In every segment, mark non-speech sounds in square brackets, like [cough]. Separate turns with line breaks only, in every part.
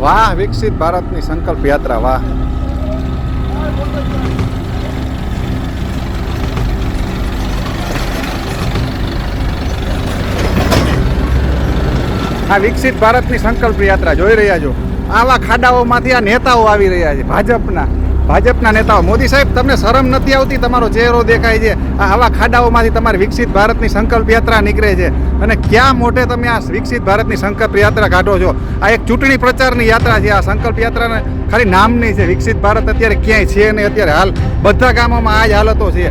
વાહ, વિકસિત ભારતની સંકલ્પ યાત્રા, વાહ. આ વિકસિત ભારતની સંકલ્પ યાત્રા જોઈ રહ્યા છો. આવા ખાડાઓમાંથી આ નેતાઓ આવી રહ્યા છે, ભાજપના. ભાજપના નેતાઓ, મોદી સાહેબ, તમને શરમ નથી આવતી? તમારો ચહેરો દેખાય છે. આવા ખાડાઓમાંથી તમારી વિકસિત ભારતની સંકલ્પ યાત્રા નીકળે છે. અને ક્યાં મોટે તમે આ વિકસિત ભારતની સંકલ્પ યાત્રા કાઢો છો? આ એક ચૂંટણી પ્રચારની યાત્રા છે. આ સંકલ્પ યાત્રાને ખાલી નામની છે. વિકસિત ભારત અત્યારે ક્યાંય છે નહીં. અત્યારે હાલ બધા ગામોમાં આ જ હાલતો છે.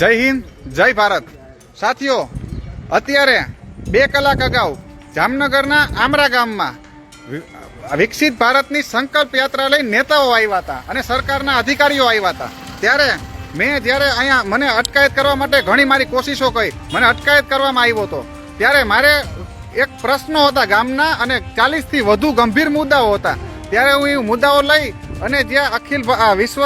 જય હિન્દ, જય ભારત. સાથીઓ, અત્યારે બે કલાક અગાઉ જામનગરના આમરા ગામમાં વિકસિત ભારતની સંકલ્પ યાત્રા લઈ નેતાઓ આવ્યા હતા અને સરકારના અધિકારીઓ આવ્યા હતા. ત્યારે મેં જ્યારે અહીંયા મને અટકાયત કરવા માટે ઘણી મારી કોશિશો કરી મને અટકાયત કરવામાં આવ્યો હતો. ત્યારે મારે એક પ્રશ્નો હતા ગામના અને ચાલીસથી વધુ ગંભીર મુદ્દાઓ હતા. ત્યારે હું એ મુદ્દાઓ લઈ અને જ્યાં અખિલ વિશ્વ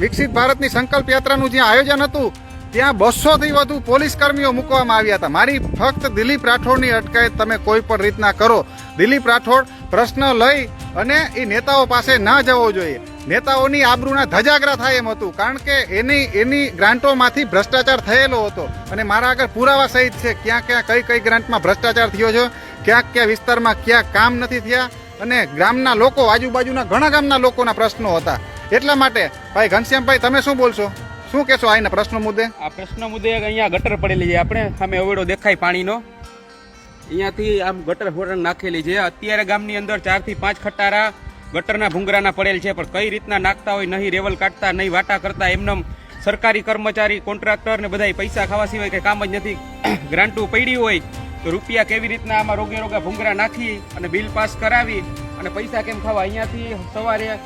વિકસિત ભારતની સંકલ્પ યાત્રાનું જ્યાં આયોજન હતું, ત્યાં બસોથી વધુ પોલીસ કર્મીઓ મૂકવામાં આવ્યા હતા. મારી ફક્ત દિલીપ રાઠોડની અટકાયત તમે કોઈ પણ રીતના કરો. દિલીપ રાઠોડ પ્રશ્ન લઈ અને એ નેતાઓ પાસે ન જવો જોઈએ. નેતાઓની આબરૂના ધજાગરા થાય એમ હતું. કારણ કે એની એની ગ્રાન્ટોમાંથી ભ્રષ્ટાચાર થયેલો હતો. અને મારા આગળ પુરાવા સહિત છે. ક્યાં ક્યાં, કઈ કઈ ગ્રાન્ટમાં ભ્રષ્ટાચાર થયો છે? ક્યાંક ક્યાં વિસ્તારમાં ક્યાં કામ નથી થયા? અને ગામના લોકો, આજુબાજુના ઘણા ગામના લોકોના પ્રશ્નો હતા. એટલા માટે, ભાઈ ઘનશ્યામભાઈ, તમે શું બોલશો? શું કહેશો આના પ્રશ્નો મુદ્દે?
આ પ્રશ્ન મુદ્દે અહીંયા ગટર પડેલી છે. આપણે સામે અવેડો દેખાય પાણીનો. અહીંયાથી આમ ગટર ફોટન નાખેલી છે. અત્યારે ગામની અંદર ચારથી પાંચ ખટારા ગટરના ભૂંગરાના પડેલ છે, પણ કઈ રીતના નાખતા હોય, નહીં રેવલ કાઢતા, નહીં વાટા કરતા, એમનેમ સરકારી કર્મચારી, કોન્ટ્રાક્ટર ને બધા પૈસા ખાવા સિવાય કે કામ જ નથી. [coughs] ગ્રાન્ટું પડી હોય, તો રૂપિયા કેવી રીતના આમાં રોગે રોગા ભૂંગરા નાખી અને બિલ પાસ કરાવી અને પૈસા કેમ ખાવા? અહીંયાથી સવારે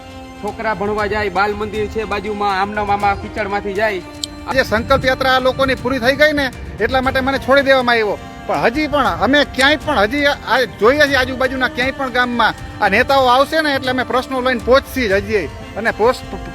છોકરા ભણવા જાય, બાલ મંદિર છે બાજુમાં, આમના મામા કિચડમાંથી જાય.
આજે સંકલ્પ યાત્રા આ લોકોની પૂરી થઈ ગઈ ને, એટલા માટે મને છોડી દેવામાં આવ્યો. પણ હજી પણ અમે ક્યાંય પણ હજી આ જોઈએ છીએ આજુબાજુના ક્યાંય પણ ગામમાં. આ નેતાઓ આવશે ને એટલે અમે પ્રશ્નો લઈને પહોંચશી જ હજી. અને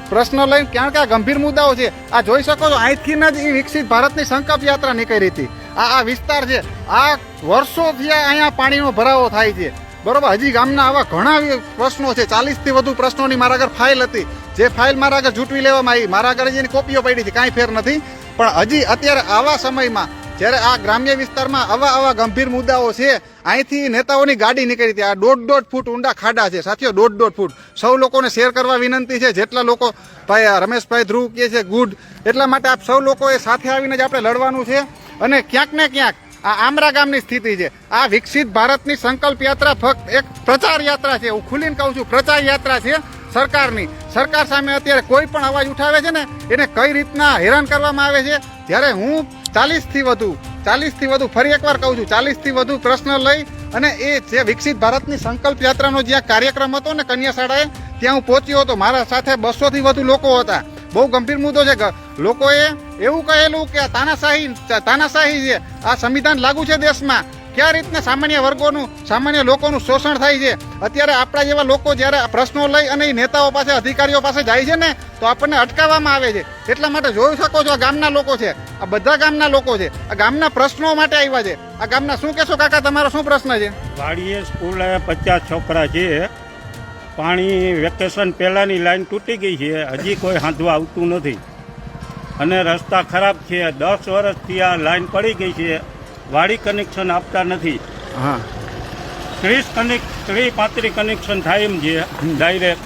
પ્રશ્નો લઈને ક્યાં ક્યાં ગંભીર મુદ્દાઓ છે, આ જોઈ શકો છો. અહીંથી જ એ વિકસિત ભારતની સંકલ્પ યાત્રા નીકળી હતી. આ આ વિસ્તાર છે. આ વર્ષોથી અહીંયા પાણીનો ભરાવો થાય છે. બરોબર, હજી ગામના આવા ઘણા પ્રશ્નો છે. ચાલીસથી વધુ પ્રશ્નોની મારા આગળ ફાઇલ હતી. જે ફાઇલ મારા આગળ જૂટવી લેવામાં આવી. મારા આગળ જેની કોપીઓ પડી છે. કાંઈ ફેર નથી. પણ હજી અત્યારે આવા સમયમાં જ્યારે આ ગ્રામ્ય વિસ્તારમાં આવા આવા ગંભીર મુદ્દાઓ છે, અહીંથી નેતાઓની ગાડી નીકળી હતી. આ દોઢ દોઢ ફૂટ ઊંડા ખાડા છે. સાથીઓ, દોઢ દોઢ ફૂટ. સૌ લોકોને શેર કરવા વિનંતી છે. જેટલા લોકો ભાઈ રમેશભાઈ ધ્રુવ કહે છે, ગુડ. એટલા માટે આપ સૌ લોકોએ સાથે આવીને જ આપણે લડવાનું છે. અને ક્યાંક ને ક્યાંક આ આમરા ગામની સ્થિતિ છે. આ વિકસિત ભારતની સંકલ્પ યાત્રા ફક્ત એક પ્રચાર યાત્રા છે. હું ખુલીને કહું છું, પ્રચાર યાત્રા છે સરકારની. સરકાર સામે અત્યારે કોઈ પણ અવાજ ઉઠાવે છે ને, એને કઈ રીતના હેરાન કરવામાં આવે છે? જ્યારે હું ચાલીસથી વધુ ચાલીસથી વધુ, ફરી એકવાર કહું છું, ચાલીસથી વધુ પ્રશ્ન લઈ અને એ જે વિકસિત ભારતની સંકલ્પ યાત્રાનો જ્યાં કાર્યક્રમ હતો ને કન્યાશાળાએ ત્યાં હું પહોંચ્યો હતો. મારા સાથે બસોથી વધુ લોકો હતા. બહુ ગંભીર મુદ્દો છે લોકોએ એવું કહેલું કે આ તાનાશાહી તાનાશાહી છે આ સંવિધાન લાગુ છે દેશમાં કયા રીતના સામાન્ય વર્ગોનું, સામાન્ય લોકોનું શોષણ થાય છે? અત્યારે આપણા જેવા લોકો જ્યારે પ્રશ્નો લઈ અને એ નેતાઓ પાસે, અધિકારીઓ પાસે જાય છે ને, તો આપણને અટકાવવામાં આવે છે. એટલા માટે જોઈ શકો છો આ ગામના લોકો છે. આ બધા ગામના લોકો છે. આ ગામના પ્રશ્નો માટે આવ્યા છે. આ ગામના શું કહેશો કાકા, તમારો શું પ્રશ્ન છે?
વાડીએ સ્કૂલે પચાસ છોકરા છે. પાણી વેકેશન પહેલાંની લાઈન તૂટી ગઈ છે. હજી કોઈ હાંધવા આવતું નથી. અને રસ્તા ખરાબ છે. દસ વર્ષથી આ લાઈન પડી ગઈ છે. વાડી કનેક્શન આપતા નથી.
હા.
ત્રીસ કનેક ત્રીસ પાંત્રીસ કનેક્શન થાય એમ છે ડાયરેક્ટ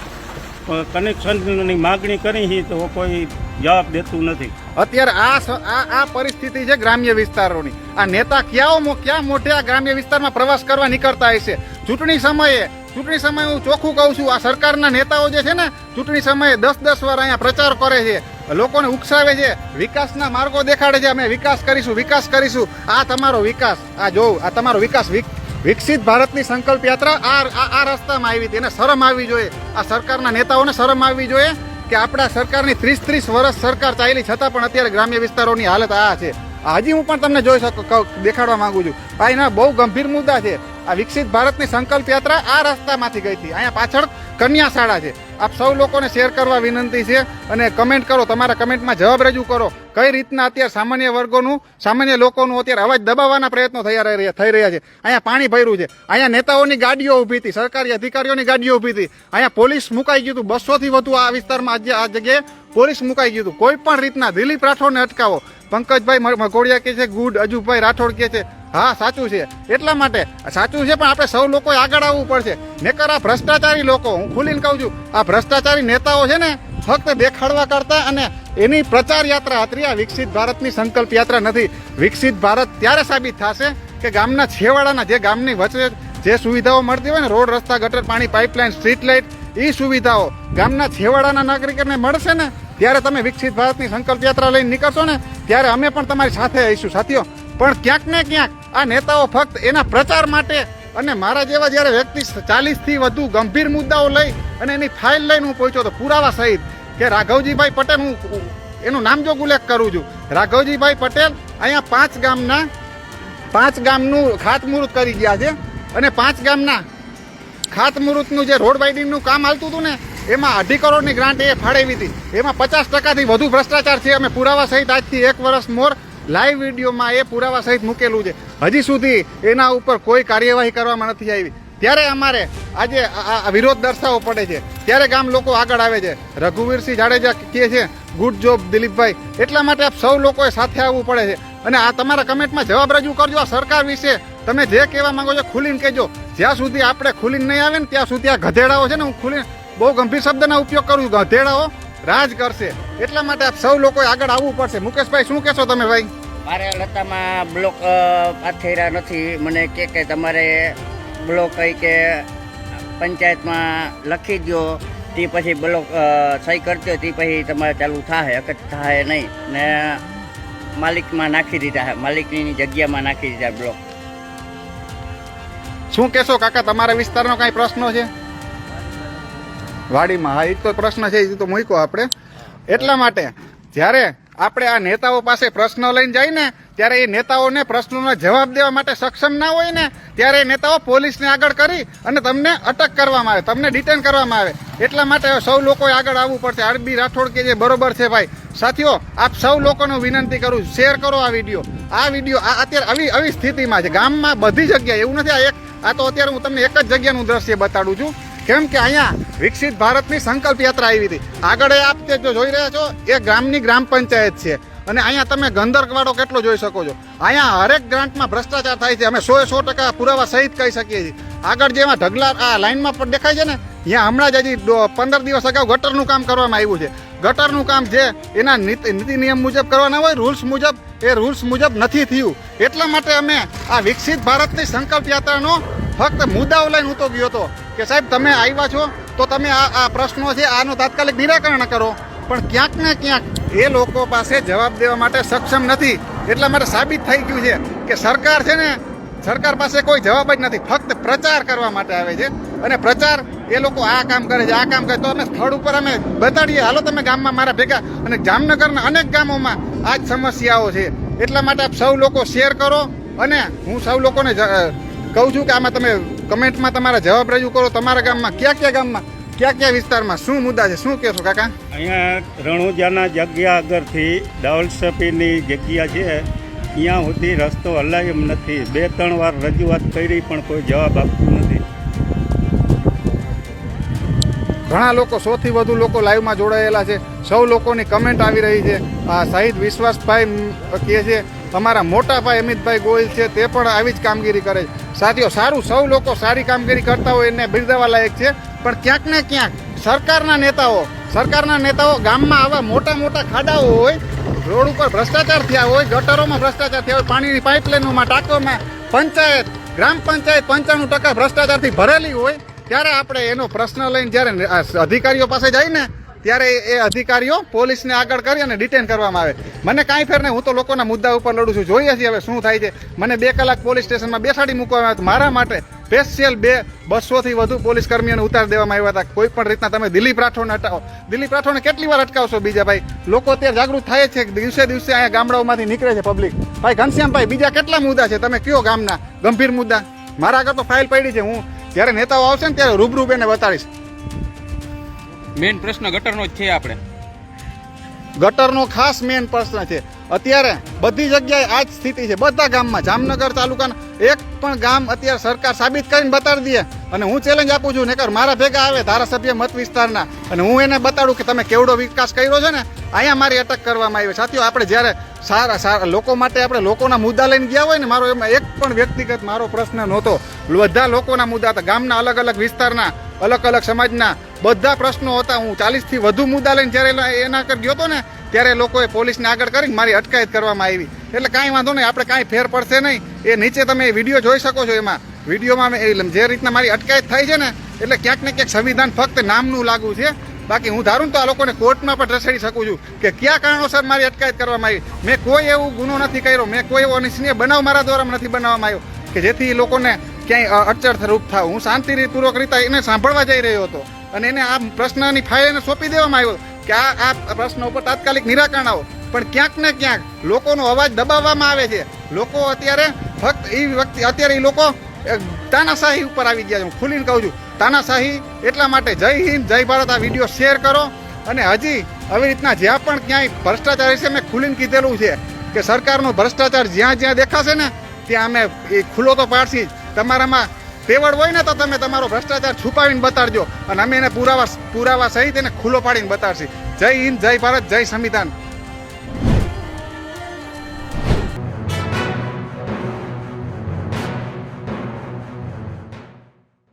કનેક્શનની માગણી કરી હી તો કોઈ જવાબ દેતું નથી.
અત્યારે આ આ આ પરિસ્થિતિ છે ગ્રામ્ય વિસ્તારોની. આ નેતા ક્યાં ક્યાં મોટે આ ગ્રામ્ય વિસ્તારમાં પ્રવાસ કરવા નીકળતા હશે? ચૂંટણી સમયે ચૂંટણી સમયે હું ચોખ્ખું કહું છું આ સરકારના નેતાઓ જે છે ને ચૂંટણી સમયે દસ દસ વાર અહીંયા પ્રચાર કરે છે. લોકોને ઉકસાવે છે. વિકાસના માર્ગો દેખાડે છે. અમે વિકાસ કરીશું વિકાસ કરીશું. આ તમારો વિકાસ. આ જોઉં આ તમારો વિકાસ. વિક- વિકસિત ભારતની સંકલ્પ યાત્રા આ આ રસ્તામાં આવી હતી. એને શરમ આવવી જોઈએ. આ સરકારના નેતાઓને શરમ આવવી જોઈએ કે આપણા સરકારની ત્રીસ ત્રીસ વર્ષ સરકાર ચાલી. છતાં પણ અત્યારે ગ્રામ્ય વિસ્તારોની હાલત આ છે. હજી હું પણ તમને જોઈ શકું દેખાડવા માંગુ છું. આ એના બહુ ગંભીર મુદ્દા છે. આ વિકસિત ભારતની સંકલ્પ યાત્રા આ રસ્તામાંથી ગઈ હતી. અહીંયા પાછળ કન્યા શાળા છે. આપ સૌ લોકોને શેર કરવા વિનંતી છે અને કમેન્ટ કરો, તમારા કમેન્ટમાં જવાબ રજૂ કરો. કઈ રીતના અત્યારે સામાન્ય વર્ગોનું, સામાન્ય લોકોનું અત્યારે અવાજ દબાવવાના પ્રયત્નો થઈ રહ્યા છે. અહીંયા પાણી ભર્યું છે. અહીંયા નેતાઓની ગાડીઓ ઊભી હતી, સરકારી અધિકારીઓની ગાડીઓ ઊભી હતી. અહીંયા પોલીસ મુકાઈ ગયું હતું. બસોથી વધુ આ વિસ્તારમાં આજે આ જગ્યાએ પોલીસ મુકાઈ ગયું હતું. કોઈ પણ રીતના દિલીપ રાઠોડને અટકાવો. પંકજભાઈ મ- કહે છે, ગુડ અજુભાઈ રાઠોડ કહે છે હા, સાચું છે. એટલા માટે સાચું છે, પણ આપણે સૌ લોકોએ આગળ આવવું પડશે. નકર આ ભ્રષ્ટાચારી લોકો, હું ખુલીને કહું છું, આ ભ્રષ્ટાચારી નેતાઓ છે ને, ફક્ત દેખાડવા કરતા અને એની પ્રચાર યાત્રા હતી આ વિકસિત ભારતની સંકલ્પ યાત્રા નથી. વિકસિત ભારત ત્યારે સાબિત થશે કે ગામના છેવાડાના જે ગામની વચ્ચે જે સુવિધાઓ મળતી હોય ને, રોડ, રસ્તા, ગટર, પાણી, પાઇપલાઇન, સ્ટ્રીટ લાઇટ એ સુવિધાઓ ગામના છેવાડાના નાગરિકોને મળશે ને, ત્યારે તમે વિકસિત ભારતની સંકલ્પ યાત્રા લઈને નીકળશો ને, ત્યારે અમે પણ તમારી સાથે આવીશું. સાથીઓ પણ ક્યાંક ને ક્યાંક આ નેતાઓ ફક્ત એના પ્રચાર માટે અને મારા જેવા જ્યારે વ્યક્તિ ચાલીસથી વધુ ગંભીર મુદ્દાઓ લઈ અને એની ફાઇલ લઈને હું પહોંચ્યો તો પુરાવા સહિત કે રાઘવજીભાઈ પટેલ હું એનું નામ જો ઉલ્લેખ કરું છું. રાઘવજીભાઈ પટેલ અહીંયા પાંચ ગામના પાંચ ગામનું ખાતમુહૂર્ત કરી ગયા છે અને પાંચ ગામના ખાતમુહૂર્તનું જે રોડ વાઇડિંગનું કામ હાલતું હતું ને, એમાં અઢી કરોડની ગ્રાન્ટ એ ફાળવી હતી. એમાં પચાસ ટકાથી વધુ ભ્રષ્ટાચાર છે. અમે પુરાવા સહિત આજથી એક વર્ષ મોર લાઈવ વિડીયોમાં એ પુરાવા સહિત મૂકેલું છે. હજી સુધી એના ઉપર કોઈ કાર્યવાહી કરવામાં નથી આવી. ત્યારે અમારે આજે વિરોધ દર્શાવવો પડે છે. ત્યારે ગામ લોકો આગળ આવે છે. રઘુવીરસિંહ જાડેજા કહે છે ગુડ જોબ દિલીપભાઈ. એટલા માટે આપ સૌ લોકોએ સાથે આવવું પડે છે. અને આ તમારા કમેન્ટમાં જવાબ રજૂ કરજો. આ સરકાર વિશે તમે જે કહેવા માંગો છો ખુલીને કહેજો. જ્યાં સુધી આપણે ખુલીને નહીં આવે ને ત્યાં સુધી આ ગધેડાઓ છે ને, હું ખુલીને બહુ ગંભીર શબ્દના ઉપયોગ કરું છું. ગધેડાઓ રાજ કરશે. એટલા માટે આપ સૌ લોકોએ આગળ આવવું પડશે. મુકેશભાઈ, શું કહેશો તમે, ભાઈ?
મારે લતામાં બ્લોક રહ્યા નથી. મને કે કે તમારે બ્લોક કઈ કે પંચાયતમાં લખી દો તે પછી બ્લોક સહી કરજો તે પછી તમારે ચાલુ થાય અકત થાય નહીં. ને માલિકમાં નાખી દીધા છે માલિકની જગ્યામાં નાખી દીધા બ્લોક
શું કહેશો કાકા, તમારા વિસ્તારનો કાંઈ પ્રશ્નો છે? વાડીમાં, હા એ તો પ્રશ્ન છે એ તો મૂક્યો આપણે. એટલા માટે, જ્યારે આપણે આ નેતાઓ પાસે પ્રશ્ન લઈને જાય ને ત્યારે એ નેતાઓને પ્રશ્નોનો જવાબ દેવા માટે સક્ષમ ના હોય ને, ત્યારે એ નેતાઓ પોલીસને આગળ કરી અને તમને અટક કરવામાં આવે, તમને ડિટેન કરવામાં આવે. એટલા માટે સૌ લોકોએ આગળ આવવું પડશે. આરબી રાઠોડ કે જે બરોબર છે ભાઈ. સાથીઓ, આપ સૌ લોકોને વિનંતી કરું શેર કરો આ વીડિયો આ વીડિયો આ અત્યારે આવી આવી સ્થિતિમાં છે. ગામમાં બધી જગ્યાએ, એવું નથી, આ એક, આ તો અત્યારે હું તમને એક જ જગ્યાનું દ્રશ્ય બતાડું છું. કેમ કે અહીંયા વિકસિત ભારતની સંકલ્પ યાત્રા આવી હતી. આગળ આપ તે જો જોઈ રહ્યા છો, એ ગામની ગ્રામ પંચાયત છે. અને અહીંયા તમે ગંદરકવાડો કેટલો જોઈ શકો છો. અહીંયા હરેક ગ્રાન્ટમાં ભ્રષ્ટાચાર થાય છે. અમે સો સો ટકા પુરાવા સહિત કહી શકીએ છીએ. આગળ જેમાં ઢગલા આ લાઈનમાં પણ દેખાય છે ને, ત્યાં હમણાં જ હજી પંદર દિવસ અગાઉ ગટરનું કામ કરવામાં આવ્યું છે. ગટરનું કામ જે એના નીતિ નિયમ મુજબ કરવાના હોય, રૂલ્સ મુજબ, એ રૂલ્સ મુજબ નથી થયું. એટલા માટે અમે આ વિકસિત ભારતની સંકલ્પ યાત્રાનો ફક્ત મુદ્દાઓ લઈને હું તો ગયો હતો કે સાહેબ, તમે આવ્યા છો તો તમે આ આ પ્રશ્નો છે, આનું તાત્કાલિક નિરાકરણ કરો. પણ ક્યાંક ને ક્યાંક એ લોકો પાસે જવાબ દેવા માટે સક્ષમ નથી. એટલા માટે સાબિત થઈ ગયું છે કે સરકાર છે ને, સરકાર પાસે કોઈ જવાબ જ નથી. ફક્ત પ્રચાર કરવા માટે આવે છે. અને પ્રચાર એ લોકો આ કામ કરે છે, આ કામ કરે તો અમે સ્થળ ઉપર અમે બતાડીએ, હાલો, તમે ગામમાં મારા ભેગા. અને જામનગરના અનેક ગામોમાં આ જ સમસ્યાઓ છે. એટલા માટે આપ સૌ લોકો શેર કરો અને હું સૌ લોકોને કહું છું કે આમાં તમે કમેન્ટમાં તમારા જવાબ રજૂ કરો. તમારા ગામમાં કયા કયા ગામમાં કયા કયા વિસ્તારમાં શું મુદ્દા છે? શું કહેશો કાકા?
અહીંયા રણુજાના જગ્યા આગળથી ડવલસપીની જગ્યા છે. અહીંયા સુધી રસ્તો હલાય એમ નથી. બે ત્રણ વાર રજૂઆત કરી પણ કોઈ જવાબ આપતું નથી.
ઘણા લોકો સૌથી વધુ લોકો લાઈવમાં જોડાયેલા છે. સૌ લોકોની કમેન્ટ આવી રહી છે. આ શાહિદ વિશ્વાસભાઈ કહે છે તમારા મોટા ભાઈ અમિતભાઈ ગોયલ છે તે પણ આવી જ કામગીરી કરે છે. સાથીઓ સારું, સૌ લોકો સારી કામગીરી કરતા હોય એને બિરદાવા લાયક છે. પણ ક્યાંક ને ક્યાંક સરકારના નેતાઓ સરકારના નેતાઓ ગામમાં આવા મોટા મોટા ખાડાઓ હોય, રોડ ઉપર ભ્રષ્ટાચાર થયા હોય, ગટરોમાં ભ્રષ્ટાચાર થયા હોય, પાણીની પાઇપલાઇનોમાં ટાંકોમાં પંચાયત, ગ્રામ પંચાયત પંચાણું ટકા ભ્રષ્ટાચારથી ભરેલી હોય, ત્યારે આપણે એનો પ્રશ્ન લઈને જ્યારે અધિકારીઓ પાસે જાય ને ત્યારે એ અધિકારીઓ પોલીસને આગળ કરી અને ડિટેન કરવામાં આવે. મને કાંઈ ફેર નહીં, હું તો લોકોના મુદ્દા ઉપર લડું છું. જોઈએ છીએ હવે શું થાય છે. મને બે કલાક પોલીસ સ્ટેશનમાં બેસાડી મૂકવામાં આવ્યા. મારા માટે સ્પેશિયલ બે બસોથી વધુ પોલીસ કર્મીઓને ઉતાર દેવામાં આવ્યા હતા. કોઈ પણ રીતના તમે દિલીપ રાઠોડને હટાવો. દિલીપ રાઠોડને કેટલી વાર અટકાવશો બીજા ભાઈ? લોકો અત્યારે જાગૃત થાય છે દિવસે દિવસે અહીંયા ગામડાઓમાંથી નીકળે છે પબ્લિક ભાઈ ઘનશ્યામભાઈ બીજા કેટલા મુદ્દા છે? તમે કયો ગામના? ગંભીર મુદ્દા. મારા આગળ તો ફાઇલ પડી છે. હું જ્યારે નેતાઓ આવશે ને ત્યારે રૂબરૂ બેને બતાડીશ.
મેઇન પ્રશ્ન ગટરનો જ છે આપણે.
ગટરનો ખાસ મેઇન પ્રશ્ન છે. અત્યારે બધી જગ્યાએ આ જ સ્થિતિ છે. બધા ગામમાં, જામનગર તાલુકાના એક પણ ગામ અત્યારે સરકાર સાબિત કરીને બતાડી દે. અને હું ચેલેન્જ આપું છું, નકર મારા ભેગા આવે, ધારાસભ્ય મત વિસ્તારના, અને હું એને બતાડું કે તમે કેવડો વિકાસ કર્યો છે ને, અહીંયા મારી અટક કરવામાં આવી. સાથીઓ, આપણે જ્યારે સારા સારા લોકો માટે આપણે લોકોના મુદ્દા લઈને ગયા હોય ને, મારો એમાં એક પણ વ્યક્તિગત મારો પ્રશ્ન નહોતો. બધા લોકોના મુદ્દા હતા. ગામના અલગ અલગ વિસ્તારના, અલગ અલગ સમાજના બધા પ્રશ્નો હતા. હું ચાલીસથી વધુ મુદ્દા લઈને જ્યારે એના- કર ગયો હતો ને ત્યારે લોકોએ પોલીસને આગળ કરીને મારી અટકાયત કરવામાં આવી. એટલે કાંઈ વાંધો નહીં, આપણે કાંઈ ફેર પડશે નહીં. એ નીચે તમે વીડિયો જોઈ શકો છો એમાં. વિડીયોમાં જે રીતના મારી અટકાયત થઈ છે ને, એટલે ક્યાંક ને ક્યાંક સંવિધાન ફક્ત નામનું લાગુ છે. બાકી હું ધારું તો આ લોકોને કોર્ટમાં પણ રસેડી શકું છું કે કયા કારણોસર મારી અટકાયત કરવામાં આવી. મેં કોઈ એવું ગુનો નથી કર્યો, મેં કોઈ એવો અનિચ્છનીય બનાવ મારા દ્વારા નથી બનાવવામાં આવ્યો કે જેથી એ લોકોને ક્યાંય અડચણ રૂપ થાવ. હું શાંતિપૂર્વક રીતે એને સાંભળવા જઈ રહ્યો હતો અને એને આ પ્રશ્નની ફાઇલ એને સોંપી દેવામાં આવ્યો. કે આ આ પ્રશ્ન ઉપર તાત્કાલિક નિરાકરણ આવો. પણ ક્યાંક ને ક્યાંક લોકોનો અવાજ દબાવવામાં આવે છે. લોકો અત્યારે ફક્ત એ વ્યક્તિ અત્યારે એ લોકો તાનાશાહી ઉપર આવી ગયા છે. હું ખુલીને કહું છું, તાનાશાહી એટલા માટે જય હિન્દ, જય ભારત. આ વીડિયો શેર કરો. અને હજી આવી રીતના જ્યાં પણ ક્યાંય ભ્રષ્ટાચાર વિશે મેં ખુલીને કીધેલું છે કે સરકારનો ભ્રષ્ટાચાર જ્યાં જ્યાં દેખાશે ને, ત્યાં અમે એ ખુલ્લો તો પાડશી જ. તમારામાં તેવડ હોય ને તો તમે તમારો ભ્રષ્ટાચાર છુપાવીને બતાડજો. અને અમે એને પુરાવા પુરાવા સહિત એને ખુલ્લો પાડીને બતાડશી. જય હિન્દ, જય ભારત, જય સંવિધાન.